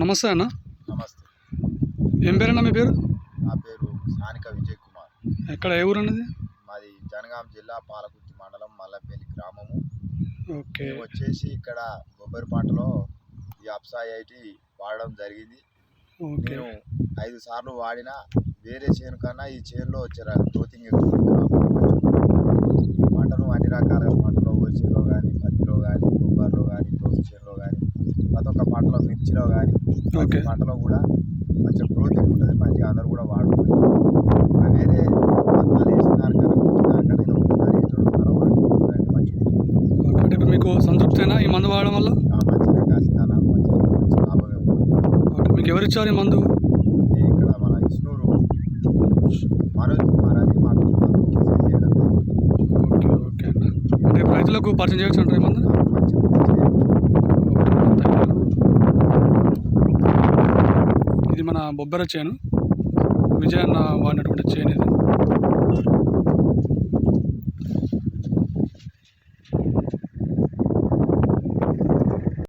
నమస్తే అన్న. నమస్తే. ఏం పేరన్నా మీ పేరు? నా పేరు స్థానిక విజయ్ కుమార్. ఎక్కడ ఏ ఊరు అన్నది మాది జనగాం జిల్లా పాలకుర్తి మండలం మల్లపల్లి గ్రామము. ఓకే. వచ్చేసి ఇక్కడ కొబ్బరి పంటలో ఈ అప్సా ఐటి వాడడం జరిగింది. ఓకే. నేను ఐదు సార్లు వాడినా వేరే చేను కన్నా ఈ చేనులో వచ్చే గ్రోతింగ్ ఎక్కువ ఉంది crop. ఈ పంటను అన్ని రకాల పంటలో వరిచేలో కానీ పత్తిలో కానీ కొబ్బరిలో కానీ దోస చేనులో కానీ ప్రతి ఒక్క పంటలో మిర్చిలో కానీ ఓకే. పంటలో కూడా మంచిగా గ్రోతింగ్ ఉంటుంది మంచిగా అందరూ కూడా ఇంకా వేరే దానికన్నా ఇది ఒకసారి మంచిగా ఓకే. ఇప్పుడు మీకు సంతృప్తేనా ఈ మందు వాడడం వల్ల మంచిగా కాసిన మంచి లాభమే ఓకే మీకు ఎవరు ఇచ్చారు ఈ మందు ఇక్కడ మన ఇస్నూరు మనోజ్ కుమార్ అని మాకు మాకు సేల్ చేయడం జరిగింది. ఓకే ఓకే అంటే రైతులకు పరిచయం చేయొచ్చు అంటారు ఈ మందు నాకు మంచిగా మంచిగా ఇది మన బొబ్బెర చేను. విజయన్న వాడినటువంటి చేను ఇది.